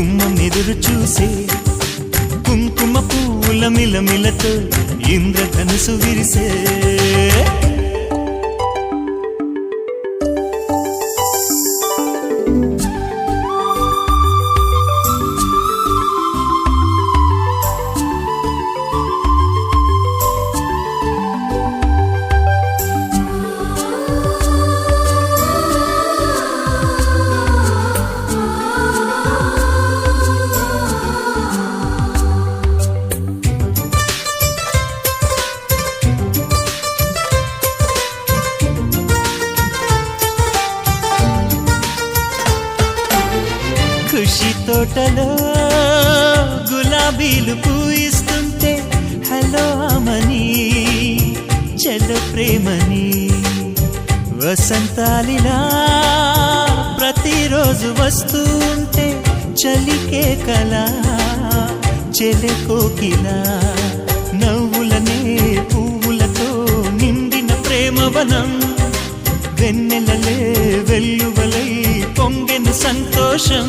గుమ్మం ఎదురు చూసే కుంకుమ పూల మిలమిలతో ఇంద్రధనుసు విరిసే తోటలో గులాబీలు పూయిస్తుంటే హలో అమని చలో ప్రేమని వసంతాలిలా ప్రతిరోజు వస్తూ ఉంటే చలికే కల చెలె కోకిలా నవ్వులనే పువ్వులతో నిండిన ప్రేమవనం వెన్నెలలే వెల్లువలై పొంగిన సంతోషం.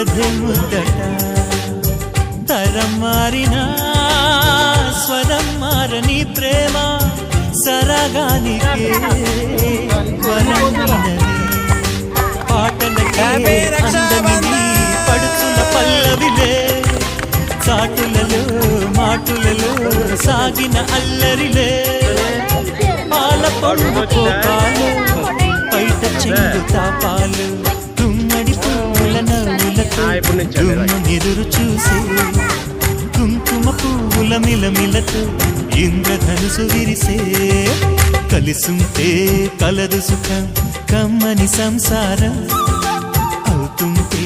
కథే ముద్దట తరం మారినా స్వరం మారని ప్రేమ సరగానికే పాటలకే అందమిది పడుచుల పల్లవిలే చాటులలో మాటులలో సాగిన అల్లరిలే. పాల పండు కోపాలు బయట చెంగు తాపాలు నవ్వులతో గుమ్మం ఎదురు చూసి కుంకుమ పువ్వుల మిలమిలతో ఇంద్రధనుసు విరిసే కలిసుంటే కలదు సుఖం కమ్మని సంసారం అవుతుంటే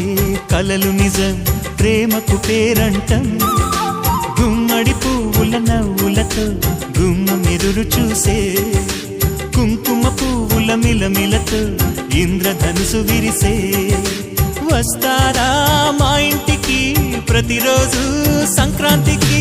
కలలు నిజం ప్రేమకు పేరంటం. గుమ్మడి పువ్వుల నవ్వులతో గుమ్మం ఎదురు చూసే కుంకుమ పువ్వుల మిలమిలతో ఇంద్రధనుసు విరిసే వస్తారా మా ఇంటికి? ప్రతిరోజు సంక్రాంతికి